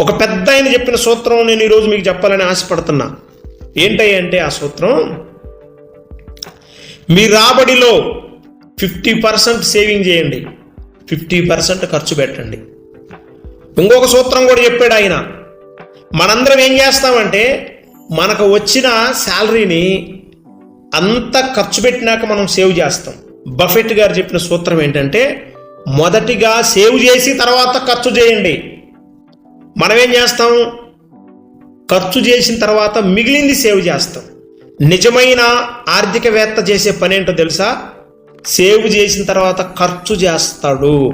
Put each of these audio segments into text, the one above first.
ఒక పెద్ద ఆయన చెప్పిన సూత్రం నేను ఈరోజు మీకు చెప్పాలని ఆశపడుతున్నా. ఏంటంటే ఆ సూత్రం? మీ రాబడిలో ఫిఫ్టీ పర్సెంట్ సేవింగ్ చేయండి. ఫిఫ్టీ పర్సెంట్ ఖర్చు పెట్టండి. ఇంకొక సూత్రం కూడా చెప్పాడు ఆయన. మనందరం ఏం చేస్తామంటే మనకు వచ్చిన శాలరీని అంత ఖర్చు పెట్టినాక మనం సేవ్ చేస్తాం. బఫెట్ గారు చెప్పిన సూత్రం ఏంటంటే మొదటిగా సేవ్ చేసి తర్వాత ఖర్చు చేయండి. మనమేం చేస్తాం? ఖర్చు చేసిన తర్వాత మిగిలింది సేవ్ చేస్తాం. నిజమైన ఆర్థికవేత్త చేసే పని ఏంటో తెలుసా? సేవ్ చేసిన తర్వాత ఖర్చు చేస్తాడు.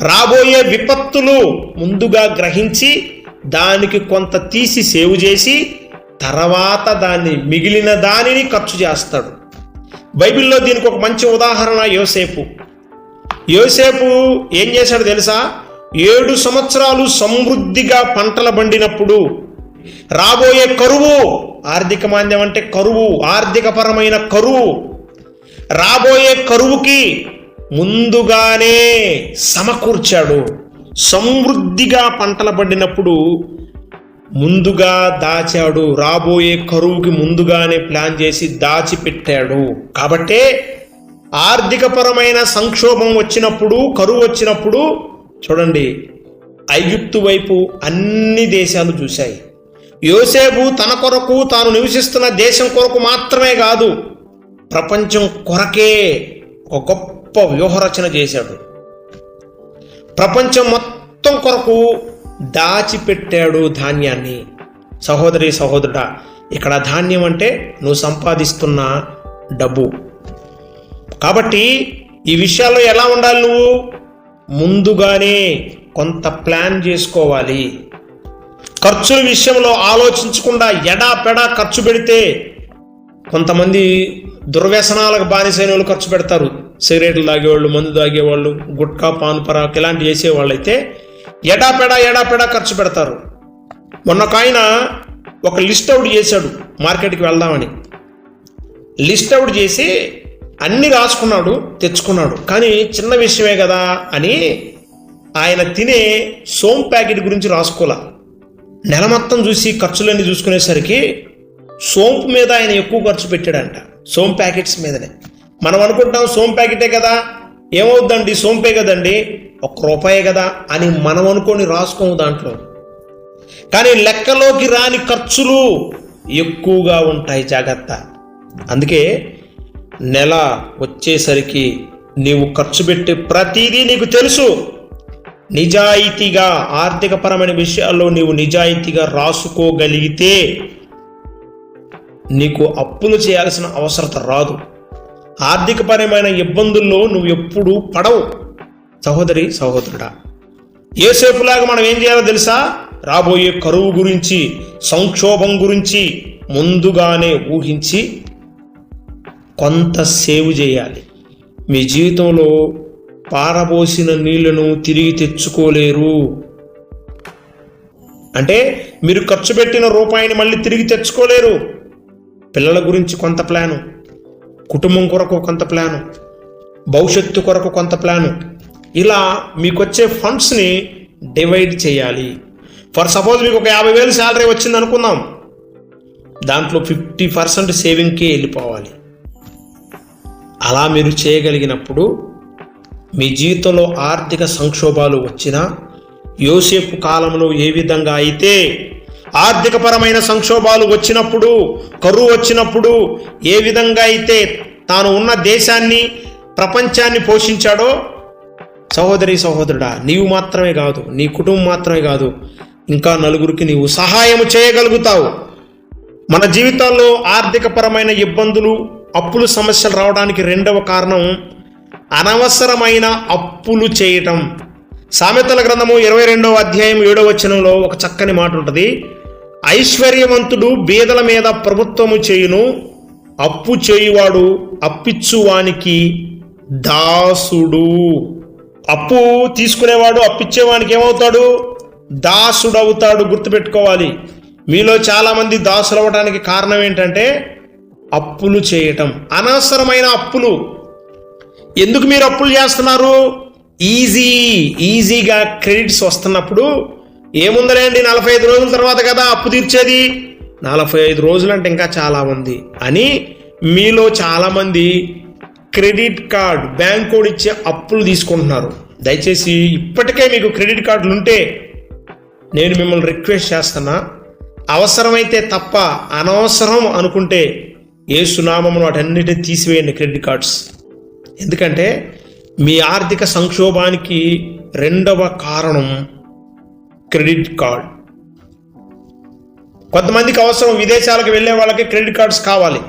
రాబోయే విపత్తులు ముందుగా గ్రహించి దానికి కొంత తీసి సేవ్ చేసి తర్వాత దాన్ని మిగిలిన దానిని ఖర్చు చేస్తాడు. బైబిల్లో దీనికి ఒక మంచి ఉదాహరణ యోసేపు. యోసేపు ఏం చేశాడు తెలుసా? ఏడు సంవత్సరాలు సమృద్ధిగా పంటలు పండినప్పుడు రాబోయే కరువు ఆర్థిక మాంద్యం అంటే కరువు ఆర్థికపరమైన కరువు. రాబోయే కరువుకి ముందుగానే సమకూర్చాడు. సమృద్ధిగా పంటలు పండినప్పుడు ముందుగా దాచాడు. రాబోయే కరువుకి ముందుగానే ప్లాన్ చేసి దాచిపెట్టాడు. కాబట్టే ఆర్థికపరమైన సంక్షోభం వచ్చినప్పుడు కరువు వచ్చినప్పుడు చూడండి ఐగుప్తు వైపు అన్ని దేశాలు చూశాయి. యోసేపు తన కొరకు తాను నివసిస్తున్న దేశం కొరకు మాత్రమే కాదు ప్రపంచం కొరకే ఒక గొప్ప వ్యూహరచన చేశాడు. ప్రపంచం మొత్తం కొరకు దాచిపెట్టాడు ధాన్యాన్ని. సహోదరి సహోదరుడా ఇక్కడ ధాన్యం అంటే నువ్వు సంపాదిస్తున్న డబ్బు. కాబట్టి ఈ విషయాల్లో ఎలా ఉండాలి నువ్వు? ముందుగానే కొంత ప్లాన్ చేసుకోవాలి. ఖర్చుల విషయంలో ఆలోచించకుండా ఎడా పెడా ఖర్చు పెడితే కొంతమంది దుర్వ్యసనాలకు బానిసైన వాళ్ళు ఖర్చు పెడతారు. సిగరెట్లు తాగేవాళ్ళు మందు తాగేవాళ్ళు గుట్కా పాన్ పరాక్ ఇలాంటివి చేసేవాళ్ళు అయితే ఎడాపెడా ఎడాపెడా ఖర్చు పెడతారు. మొన్న ఒక ఆయన ఒక లిస్ట్ అవుట్ చేశాడు మార్కెట్కి వెళ్దామని. లిస్ట్ అవుట్ చేసి అన్ని రాసుకున్నాడు తెచ్చుకున్నాడు. కానీ చిన్న విషయమే కదా అని ఆయన తినే సోమ్ ప్యాకెట్ గురించి రాసుకోలే. నెల మొత్తం చూసి ఖర్చులన్నీ చూసుకునేసరికి సోంపు మీద ఆయన ఎక్కువ ఖర్చు పెట్టాడంట సోమ్ ప్యాకెట్స్ మీదనే. మనం అనుకుంటాం సోమ్ ప్యాకెటే కదా ఏమవుద్దండి? సోంపే కదండి ఒక్క రూపాయే కదా అని మనం అనుకొని రాసుకోము దాంట్లో. కానీ లెక్కలోకి రాని ఖర్చులు ఎక్కువగా ఉంటాయి జాగ్రత్త. అందుకే నెల వచ్చేసరికి నీవు ఖర్చు పెట్టే ప్రతిదీ నీకు తెలుసు. నిజాయితీగా ఆర్థికపరమైన విషయాల్లో నీవు నిజాయితీగా రాసుకోగలిగితే నీకు అప్పులు చేయాల్సిన అవసరత రాదు. ఆర్థికపరమైన ఇబ్బందుల్లో నువ్వు ఎప్పుడూ పడవు. సహోదరి సహోదరుడా ఏసేపులాగా మనం ఏం చేయాలో తెలుసా? రాబోయే కరువు గురించి సంక్షోభం గురించి ముందుగానే ఊహించి కొంత సేవ్ చేయాలి. మీ జీవితంలో పారబోసిన నీళ్ళను తిరిగి తెచ్చుకోలేరు. అంటే మీరు ఖర్చు పెట్టిన రూపాయిని మళ్ళీ తిరిగి తెచ్చుకోలేరు. పిల్లల గురించి కొంత ప్లాను. కుటుంబం కొరకు కొంత ప్లాను. భవిష్యత్తు కొరకు కొంత ప్లాను. ఇలా మీకు వచ్చే ఫండ్స్ని డివైడ్ చేయాలి. ఫర్ సపోజ్ మీకు ఒక యాభై వేలు శాలరీ వచ్చింది అనుకుందాం దాంట్లో ఫిఫ్టీ పర్సెంట్ సేవింగ్కే వెళ్ళిపోవాలి. అలా మీరు చేయగలిగినప్పుడు మీ జీవితంలో ఆర్థిక సంక్షోభాలు వచ్చినా యోసేపు కాలంలో ఏ విధంగా అయితే ఆర్థికపరమైన సంక్షోభాలు వచ్చినప్పుడు కరువు వచ్చినప్పుడు ఏ విధంగా అయితే తాను ఉన్న దేశాన్ని ప్రపంచాన్ని పోషించాడో సహోదరి సహోదరుడా నీవు మాత్రమే కాదు నీ కుటుంబం మాత్రమే కాదు ఇంకా నలుగురికి నీవు సహాయం చేయగలుగుతావు. మన జీవితాల్లో ఆర్థికపరమైన ఇబ్బందులు అప్పులు సమస్యలు రావడానికి రెండవ కారణం అనవసరమైన అప్పులు చేయటం. సామెతల గ్రంథము ఇరవై రెండవ అధ్యాయం ఏడవ వచనంలో ఒక చక్కని మాట ఉంటుంది. ఐశ్వర్యవంతుడు బీదల మీద ప్రభుత్వము చేయును అప్పు చేయువాడు అప్పిచ్చువానికి దాసుడు. అప్పు తీసుకునేవాడు అప్పిచ్చేవానికి ఏమవుతాడు? దాసుడు అవుతాడు గుర్తుపెట్టుకోవాలి. మీలో చాలామంది దాసులు అవ్వడానికి కారణం ఏంటంటే అప్పులు చేయటం. అనవసరమైన అప్పులు. ఎందుకు మీరు అప్పులు చేస్తున్నారు? ఈజీ ఈజీగా క్రెడిట్స్ వస్తున్నప్పుడు ఏముందలేండి నలభై ఐదు రోజుల తర్వాత కదా అప్పు తీర్చేది? నలభై ఐదు రోజులు అంటే ఇంకా చాలా ఉంది అని మీలో చాలామంది క్రెడిట్ కార్డ్ బ్యాంక్ ఇచ్చే అప్పులు తీసుకుంటున్నారు. దయచేసి ఇప్పటికే మీకు క్రెడిట్ కార్డులు ఉంటే నేను మిమ్మల్ని రిక్వెస్ట్ చేస్తున్నా. అవసరమైతే తప్ప అనవసరం అనుకుంటే ఏ సునామమును వాటన్నిటి తీసివేయండి క్రెడిట్ కార్డ్స్. ఎందుకంటే మీ ఆర్థిక సంక్షోభానికి రెండవ కారణం క్రెడిట్ కార్డ్. కొంతమందికి అవసరం విదేశాలకు వెళ్ళే వాళ్ళకి క్రెడిట్ కార్డ్స్ కావాలి.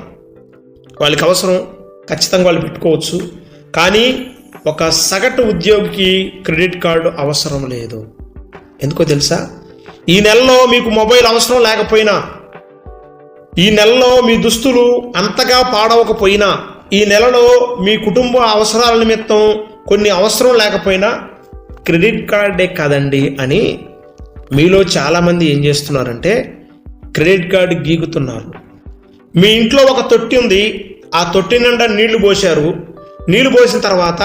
వాళ్ళకి అవసరం ఖచ్చితంగా వాళ్ళు పెట్టుకోవచ్చు. కానీ ఒక సగటు ఉద్యోగికి క్రెడిట్ కార్డు అవసరం లేదు. ఎందుకో తెలుసా? ఈ నెలలో మీకు మొబైల్ అవసరం లేకపోయినా ఈ నెలలో మీ దుస్తులు అంతగా పాడవకపోయినా ఈ నెలలో మీ కుటుంబ అవసరాల నిమిత్తం కొన్ని అవసరం లేకపోయినా క్రెడిట్ కార్డే కాదండి అని మీలో చాలామంది ఏం చేస్తున్నారంటే క్రెడిట్ కార్డు గీకుతున్నారు. మీ ఇంట్లో ఒక తొట్టి ఉంది ఆ తొట్టి నిండా నీళ్ళు పోశారు. నీళ్ళు పోసిన తర్వాత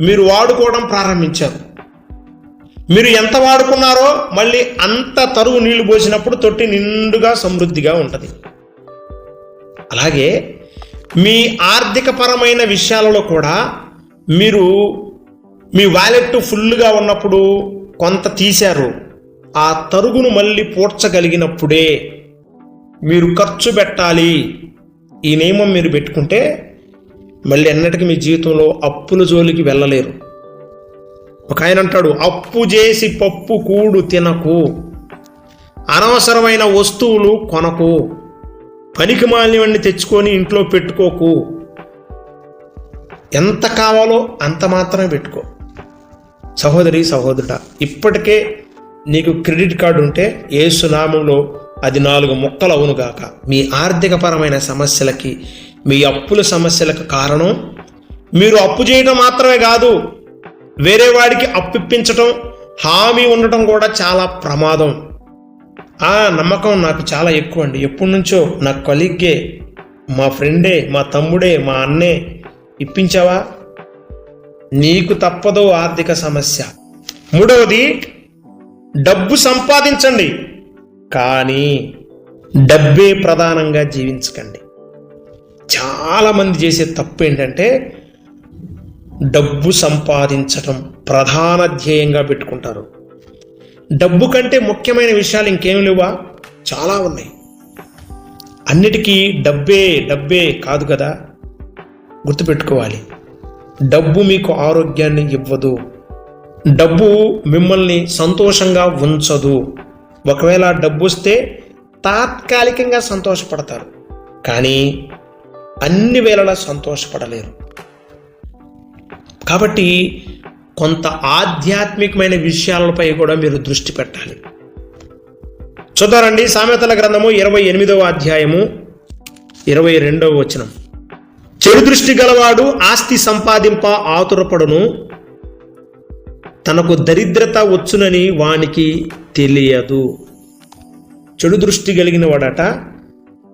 మీరు వాడుకోవడం ప్రారంభించారు. మీరు ఎంత వాడుకున్నారో మళ్ళీ అంత తరువు నీళ్ళు పోసినప్పుడు తొట్టి నిండుగా సమృద్ధిగా ఉంటుంది. అలాగే మీ ఆర్థికపరమైన విషయాలలో కూడా మీరు మీ వాలెట్ ఫుల్గా ఉన్నప్పుడు కొంత తీశారు. ఆ తరుగును మళ్ళీ పూడ్చగలిగినప్పుడే మీరు ఖర్చు పెట్టాలి. ఈ నియమం మీరు పెట్టుకుంటే మళ్ళీ ఎన్నటికీ మీ జీవితంలో అప్పుల జోలికి వెళ్ళలేరు. ఒక ఆయన అంటాడు అప్పు చేసి పప్పు కూడు తినకు. అనవసరమైన వస్తువులు కొనకు. పనికి మాలినవన్నీ తెచ్చుకొని ఇంట్లో పెట్టుకోకు. ఎంత కావాలో అంత మాత్రమే పెట్టుకో. సహోదరి సహోదరుడ ఇప్పటికే నీకు క్రెడిట్ కార్డు ఉంటే ఏ సునామంలో అది నాలుగు మొక్కలు అవునుగాక మీ ఆర్థికపరమైన సమస్యలకి మీ అప్పుల సమస్యలకు కారణం మీరు అప్పు చేయడం మాత్రమే కాదు వేరే వాడికి అప్పిప్పించటం హామీ ఉండటం కూడా చాలా ప్రమాదం. ఆ నమ్మకం నాకు చాలా ఎక్కువ అండి ఎప్పటి నుంచో నా కొలిగ్గే మా ఫ్రెండే మా తమ్ముడే మా అన్నే ఇప్పించావా? నీకు తప్పదో ఆర్థిక సమస్య. మూడవది డబ్బు సంపాదించండి. కానీ డబ్బే ప్రధానంగా జీవించకండి. చాలామంది చేసే తప్పు ఏంటంటే డబ్బు సంపాదించటం ప్రధాన ధ్యేయంగా పెట్టుకుంటారు. డబ్బు కంటే ముఖ్యమైన విషయాలు ఇంకేం లేవా? చాలా ఉన్నాయి. అన్నిటికీ డబ్బే డబ్బే కాదు కదా? గుర్తుపెట్టుకోవాలి. డబ్బు మీకు ఆరోగ్యాన్ని ఇవ్వదు. డబ్బు మిమ్మల్ని సంతోషంగా ఉంచదు. ఒకవేళ డబ్బు వస్తే తాత్కాలికంగా సంతోషపడతారు. కానీ అన్ని వేళలా సంతోషపడలేరు. కాబట్టి కొంత ఆధ్యాత్మికమైన విషయాలపై కూడా మీరు దృష్టి పెట్టాలి. చూద్దారండి సామెతల గ్రంథము ఇరవై ఎనిమిదవ అధ్యాయము ఇరవై రెండవ వచనం. చెడు దృష్టి గలవాడు ఆస్తి సంపాదింప ఆతురపడును తనకు దరిద్రత వచ్చునని వానికి తెలియదు. చెడు దృష్టి కలిగిన వాడట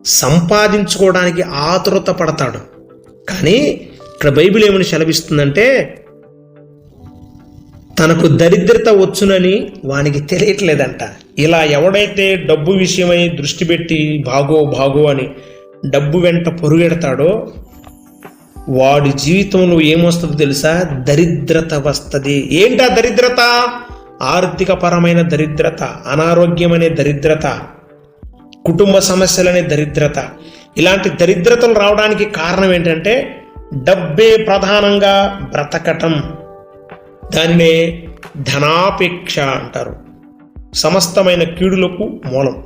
సంపాదించుకోవడానికి ఆతురత పడతాడు. కానీ ఇక్కడ బైబిల్ ఏమని సెలవిస్తుందంటే తనకు దరిద్రత వచ్చునని వానికి తెలియట్లేదంట. ఇలా ఎవడైతే డబ్బు విషయమై దృష్టి పెట్టి బాగో బాగో అని డబ్బు వెంట పొరుగెడతాడో వాడి జీవితంలో ఏమొస్తుందో తెలుసా? దరిద్రత వస్తుంది. ఏంటా దరిద్రత? ఆర్థిక పరమైన దరిద్రత అనారోగ్యమనే దరిద్రత కుటుంబ సమస్యలనే దరిద్రత. ఇలాంటి దరిద్రతలు రావడానికి కారణం ఏంటంటే డబ్బే ప్రధానంగా బ్రతకటం. దానినే ధనాపేక్ష అంటారు. సమస్తమైన కీడులకు మూలం.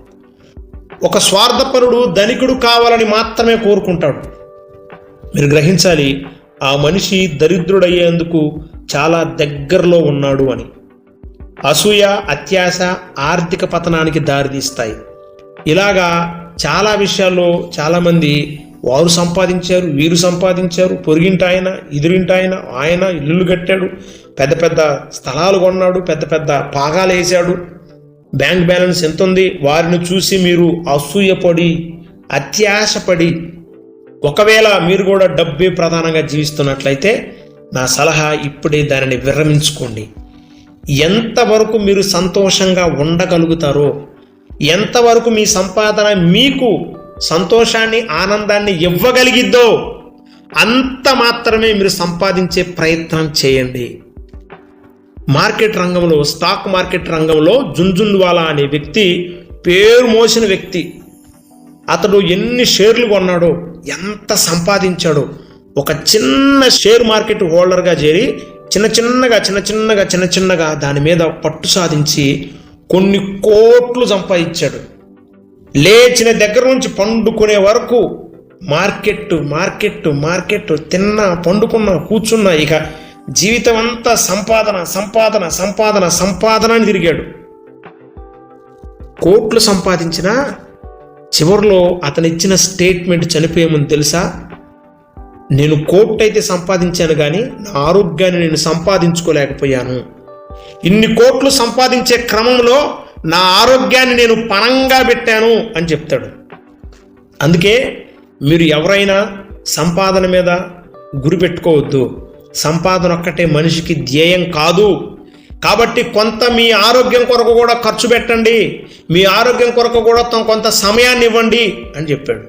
ఒక స్వార్థపరుడు ధనికుడు కావాలని మాత్రమే కోరుకుంటాడు. మీరు గ్రహించాలి ఆ మనిషి దరిద్రుడయ్యేందుకు చాలా దగ్గరలో ఉన్నాడు అని. అసూయ అత్యాశ ఆర్థిక పతనానికి దారితీస్తాయి. ఇలాగా చాలా విషయాల్లో చాలామంది వారు సంపాదించారు వీరు సంపాదించారు పొరిగింటి ఆయన ఎదురింటి ఆయన ఆయన ఇల్లులు కట్టాడు పెద్ద పెద్ద స్థలాలు కొన్నాడు పెద్ద పెద్ద పాగాలు వేశాడు. బ్యాంక్ బ్యాలెన్స్ ఎంత ఉంది వారిని చూసి మీరు అసూయపడి అత్యాశపడి ఒకవేళ మీరు కూడా డబ్బే ప్రధానంగా జీవిస్తున్నట్లయితే నా సలహా ఇప్పుడే దానిని విరమించుకోండి. ఎంతవరకు మీరు సంతోషంగా ఉండగలుగుతారో ఎంతవరకు మీ సంపాదన మీకు సంతోషాన్ని ఆనందాన్ని ఇవ్వగలిగిద్దో అంత మాత్రమే మీరు సంపాదించే ప్రయత్నం చేయండి. మార్కెట్ రంగంలో స్టాక్ మార్కెట్ రంగంలో జుంజున్వాలా అనే వ్యక్తి పేరు మోసిన వ్యక్తి అతడు ఎన్ని షేర్లు కొన్నాడో ఎంత సంపాదించాడో ఒక చిన్న షేర్ మార్కెట్ హోల్డర్గా చేరి చిన్న చిన్నగా చిన్న చిన్నగా చిన్న చిన్నగా దాని మీద పట్టు సాధించి కొన్ని కోట్లు సంపాదించాడు. లేచిన దగ్గర నుంచి పండుకునే వరకు మార్కెట్ మార్కెట్ మార్కెట్ తిన్నా పండుకున్నా కూర్చున్నా ఇక జీవితం అంతా సంపాదన సంపాదన సంపాదన సంపాదన అని తిరిగాడు. కోట్లు సంపాదించిన చివరిలో అతను ఇచ్చిన స్టేట్మెంట్ చనిపోయేమని తెలుసా? నేను కోట్ అయితే సంపాదించాను కానీ నా ఆరోగ్యాన్ని నేను సంపాదించుకోలేకపోయాను. ఇన్ని కోట్లు సంపాదించే క్రమంలో నా ఆరోగ్యాన్ని నేను పణంగా పెట్టాను అని చెప్తాడు. అందుకే మీరు ఎవరైనా సంపాదన మీద గురి పెట్టుకోవద్దు. సంపాదన ఒక్కటే మనిషికి ధ్యేయం కాదు. కాబట్టి కొంత మీ ఆరోగ్యం కొరకు కూడా ఖర్చు పెట్టండి. మీ ఆరోగ్యం కొరకు కూడా తమ కొంత సమయాన్ని ఇవ్వండి అని చెప్పాడు.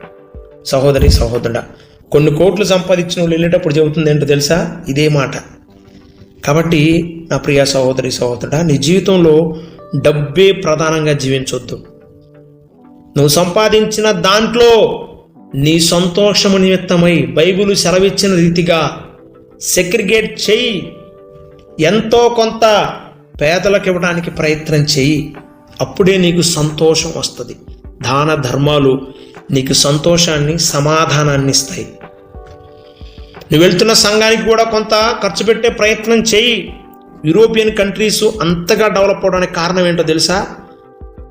సహోదరి సహోదరుడా కొన్ని కోట్లు సంపాదించిన వాళ్ళు వెళ్ళేటప్పుడు చెబుతుంది ఏంటో తెలుసా? ఇదే మాట. కాబట్టి నా ప్రియ సహోదరి సహోదరుడా నీ జీవితంలో డబ్బే ప్రధానంగా జీవించొద్దు. నువ్వు సంపాదించిన దాంట్లో నీ సంతోషము నిమిత్తమై బైబిల్ సెలవిచ్చిన రీతిగా సెగ్రిగేట్ చేయి. ఎంతో కొంత పేదలకు ఇవ్వడానికి ప్రయత్నం చేయి. అప్పుడే నీకు సంతోషం వస్తుంది. దాన ధర్మాలు నీకు సంతోషాన్ని సమాధానాన్ని ఇస్తాయి. నువ్వు వెళ్తున్న సంఘానికి కూడా కొంత ఖర్చు పెట్టే ప్రయత్నం చేయి. యూరోపియన్ కంట్రీస్ అంతగా డెవలప్ అవడానికి కారణం ఏంటో తెలుసా?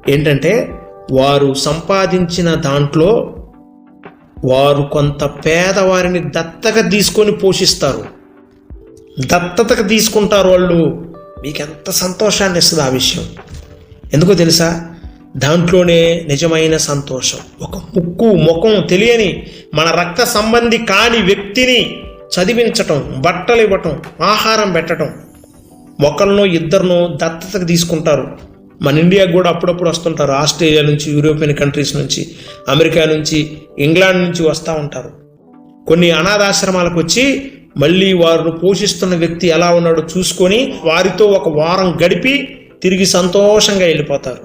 ఏంటంటే వారు సంపాదించిన దాంట్లో వారు కొంత పేదవారిని దత్తగా తీసుకొని పోషిస్తారు. దత్తతకు తీసుకుంటారు వాళ్ళు. మీకు ఎంత సంతోషాన్ని ఇస్తుంది ఆ విషయం. ఎందుకో తెలుసా? దాంట్లోనే నిజమైన సంతోషం. ఒక ముక్కు ముఖం తెలియని మన రక్త సంబంధి కాని వ్యక్తిని చదివించటం బట్టలు ఇవ్వటం ఆహారం పెట్టటం ఒకరినో ఇద్దరినో దత్తతకు తీసుకుంటారు. మన ఇండియా కూడా అప్పుడప్పుడు వస్తుంటారు. ఆస్ట్రేలియా నుంచి యూరోపియన్ కంట్రీస్ నుంచి అమెరికా నుంచి ఇంగ్లాండ్ నుంచి వస్తూ ఉంటారు. కొన్ని అనాథాశ్రమాలకు వచ్చి మళ్ళీ వారిని పోషిస్తున్న వ్యక్తి ఎలా ఉన్నాడో చూసుకొని వారితో ఒక వారం గడిపి తిరిగి సంతోషంగా వెళ్ళిపోతారు.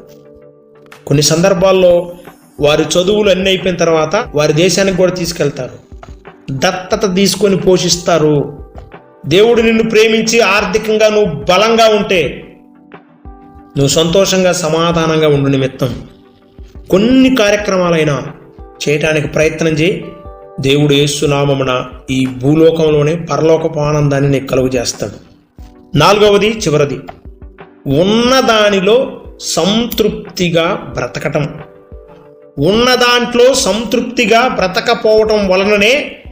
కొన్ని సందర్భాల్లో వారి చదువులు అన్నీ అయిపోయిన తర్వాత వారి దేశానికి కూడా తీసుకెళ్తారు. దత్తత తీసుకొని పోషిస్తారు. దేవుడు నిన్ను ప్రేమించి ఆర్థికంగా నువ్వు బలంగా ఉంటే నువ్వు సంతోషంగా సమాధానంగా ఉండు నిమిత్తం. కొన్ని కార్యక్రమాలైనా చేయటానికి ప్రయత్నం చేయి. దేవుడు యేసునామమున ఈ భూలోకంలోనే పరలోకపు ఆనందాన్ని నీకు కలుగు చేస్తాడు. నాలుగవది చివరిది. ఉన్నదానిలో సంతృప్తిగా బ్రతకటం. ఉన్న దాంట్లో సంతృప్తిగా బ్రతకపోవటం వలననే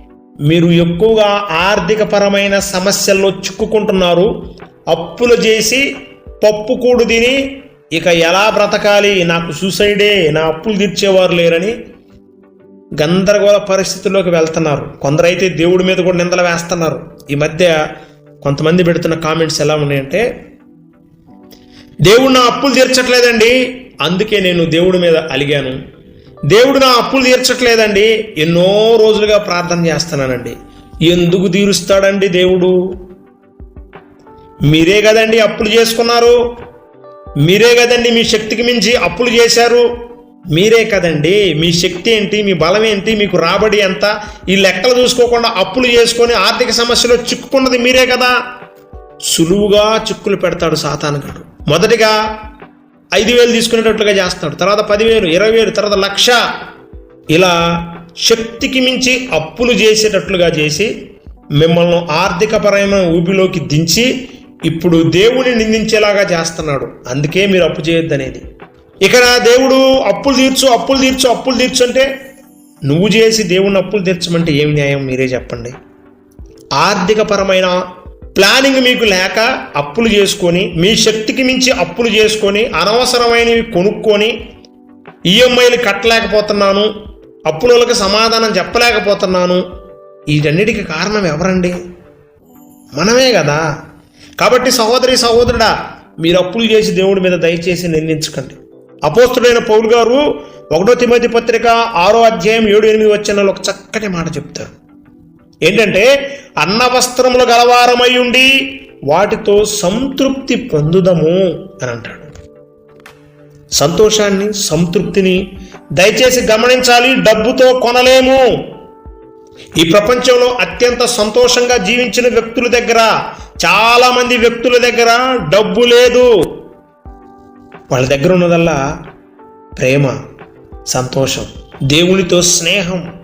మీరు ఎక్కువగా ఆర్థికపరమైన సమస్యల్లో చిక్కుకుంటున్నారు అప్పులు చేసి పప్పు కూడు తిని ఇక ఎలా బ్రతకాలి? నాకు సూసైడే నా అప్పులు తీర్చేవారు లేరని గందరగోళ పరిస్థితుల్లోకి వెళ్తున్నారు. కొందరైతే దేవుడి మీద కూడా నిందలు వేస్తున్నారు. ఈ మధ్య కొంతమంది పెడుతున్న కామెంట్స్ ఎలా ఉన్నాయంటే దేవుడు నా అప్పులు తీర్చట్లేదండి అందుకే నేను దేవుడి మీద అలిగాను. దేవుడు నా అప్పులు తీర్చట్లేదండి. ఎన్నో రోజులుగా ప్రార్థన చేస్తున్నానండి. ఎందుకు తీరుస్తాడండి దేవుడు? మీరే కదండి అప్పులు చేసుకున్నారు? మీరే కదండి మీ శక్తికి మించి అప్పులు చేశారు? మీరే కదండి. మీ శక్తి ఏంటి? మీ బలం ఏంటి? మీకు రాబడి ఎంత? ఈ లెక్కలు చూసుకోకుండా అప్పులు చేసుకొని ఆర్థిక సమస్యలో చిక్కుకున్నది మీరే కదా? సులువుగా చిక్కులు పెడతాడు సాతానుగాడు మొదటిగా ఐదు వేలు తీసుకునేటట్లుగా చేస్తాడు. తర్వాత పదివేలు ఇరవై వేలు తర్వాత లక్ష. ఇలా శక్తికి మించి అప్పులు చేసేటట్లుగా చేసి మిమ్మల్ని ఆర్థికపరమైన ఊపిలోకి దించి ఇప్పుడు దేవుని నిందించేలాగా చేస్తున్నాడు. అందుకే మీరు అప్పు చేయొద్దు అనేది ఇక్కడ దేవుడు అప్పులు తీర్చు అప్పులు తీర్చు అప్పులు తీర్చు అంటే నువ్వు చేసి దేవుని అప్పులు తీర్చమంటే ఏమి న్యాయం? మీరే చెప్పండి. ఆర్థికపరమైన ప్లానింగ్ మీకు లేక అప్పులు చేసుకొని మీ శక్తికి మించి అప్పులు చేసుకొని అనవసరమైనవి కొనుక్కొని ఈఎంఐలు కట్టలేకపోతున్నాను అప్పులకి సమాధానం చెప్పలేకపోతున్నాను వీటన్నిటికీ కారణం ఎవరండి? మనమే కదా. కాబట్టి సహోదరి సహోదరుడా మీరు అప్పులు చేసి దేవుడి మీద దయచేసి నిందించకండి అపోస్తుడైన పౌలు గారు ఒకటో తిమతి పత్రిక ఆరో అధ్యాయం ఏడు ఎనిమిది వచ్చిన ఒక చక్కటి మాట చెప్తారు. ఏంటంటే అన్నవస్త్రములు గలవారమై ఉండి వాటితో సంతృప్తి పొందుదము అని అంటాడు. సంతోషాన్ని సంతృప్తిని దయచేసి గమనించాలి డబ్బుతో కొనలేము. ఈ ప్రపంచంలో అత్యంత సంతోషంగా జీవించిన వ్యక్తుల దగ్గర చాలా మంది వ్యక్తుల దగ్గర డబ్బు లేదు. వాళ్ళ దగ్గర ఉన్నదల్లా ప్రేమ సంతోషం దేవునితో స్నేహం.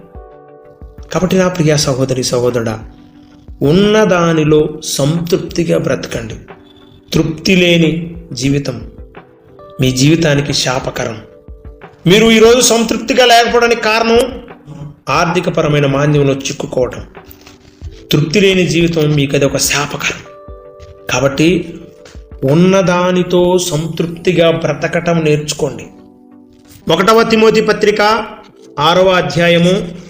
కాబట్టి నా ప్రియ సహోదరి సహోదరుడా ఉన్నదానిలో సంతృప్తిగా బ్రతకండి. తృప్తి లేని జీవితం మీ జీవితానికి శాపకరం. మీరు ఈరోజు సంతృప్తిగా లేకపోవడానికి కారణం ఆర్థికపరమైన మాంద్యంలో చిక్కుకోవటం. తృప్తి లేని జీవితం మీకు అది ఒక శాపకరం. కాబట్టి ఉన్నదానితో సంతృప్తిగా బ్రతకటం నేర్చుకోండి. ఒకటవ తిమోతి పత్రిక ఆరవ అధ్యాయము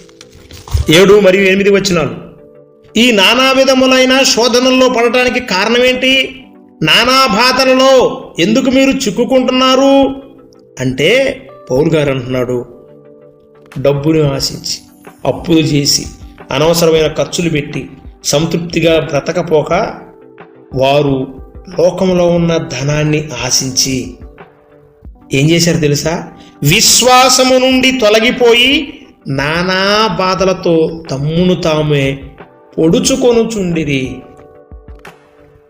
ఏడు మరియు ఎనిమిది వచ్చినాలు ఈ నానా విధములైన శోధనల్లో పడటానికి కారణం నానా బాధలలో ఎందుకు మీరు చిక్కుకుంటున్నారు? అంటే పౌరు గారు అంటున్నాడు డబ్బును ఆశించి అప్పులు చేసి అనవసరమైన ఖర్చులు పెట్టి సంతృప్తిగా బ్రతకపోక వారు లోకంలో ఉన్న ధనాన్ని ఆశించి. ఏం చేశారు తెలుసా? విశ్వాసము నుండి తొలగిపోయి నానా బాధలతో తమ్మును తామే పొడుచుకొనుచుండిరి.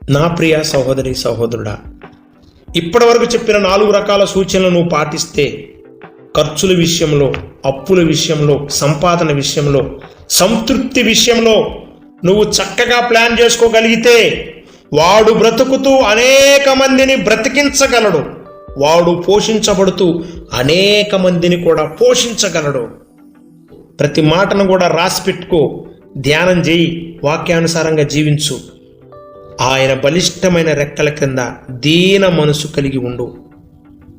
నా ప్రియ సహోదరి సహోదరుడా ఇప్పటివరకు చెప్పిన నాలుగు రకాల సూచనలు నువ్వు పాటిస్తే ఖర్చుల విషయంలో అప్పుల విషయంలో సంపాదన విషయంలో సంతృప్తి విషయంలో నువ్వు చక్కగా ప్లాన్ చేసుకోగలిగితే వాడు బ్రతుకుతూ అనేక మందిని బ్రతికించగలడు. వాడు పోషించబడుతూ అనేక మందిని కూడా పోషించగలడు. ప్రతి మాటను కూడా రాసి పెట్టుకో. ధ్యానం చేయి. వాక్యానుసారంగా జీవించు. ఆయన బలిష్టమైన రెక్కల క్రింద దీన మనసు కలిగి ఉండు.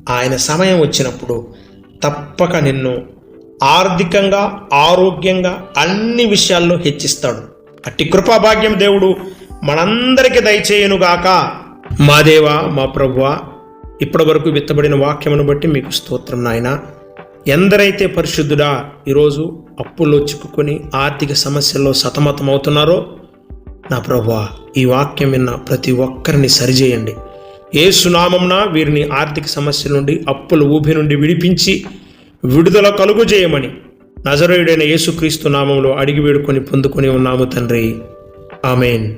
ఆయన సమయం వచ్చినప్పుడు తప్పక నిన్ను ఆర్థికంగా ఆరోగ్యంగా అన్ని విషయాల్లో హెచ్చిస్తాడు. అట్టి కృపాభాగ్యం దేవుడు మనందరికీ దయచేయనుగాక. మా దేవా మా ప్రభువ ఇప్పటి వరకు విత్తబడిన వాక్యమును బట్టి మీకు స్తోత్రం నాయన. ఎందరైతే పరిశుద్ధుడా ఈరోజు అప్పుల్లో చిక్కుకొని ఆర్థిక సమస్యల్లో సతమతమవుతున్నారో నా ప్రభా ఈ వాక్యం విన్న ప్రతి ఒక్కరిని సరిచేయండి. ఏ సునామంన వీరిని ఆర్థిక సమస్యల నుండి అప్పుల ఊబి నుండి విడిపించి విడుదల కలుగు చేయమని నజరేయుడైన యేసుక్రీస్తు నామంలో అడిగి వేడుకొని పొందుకొని ఉన్నాము తండ్రి. ఆమెన్.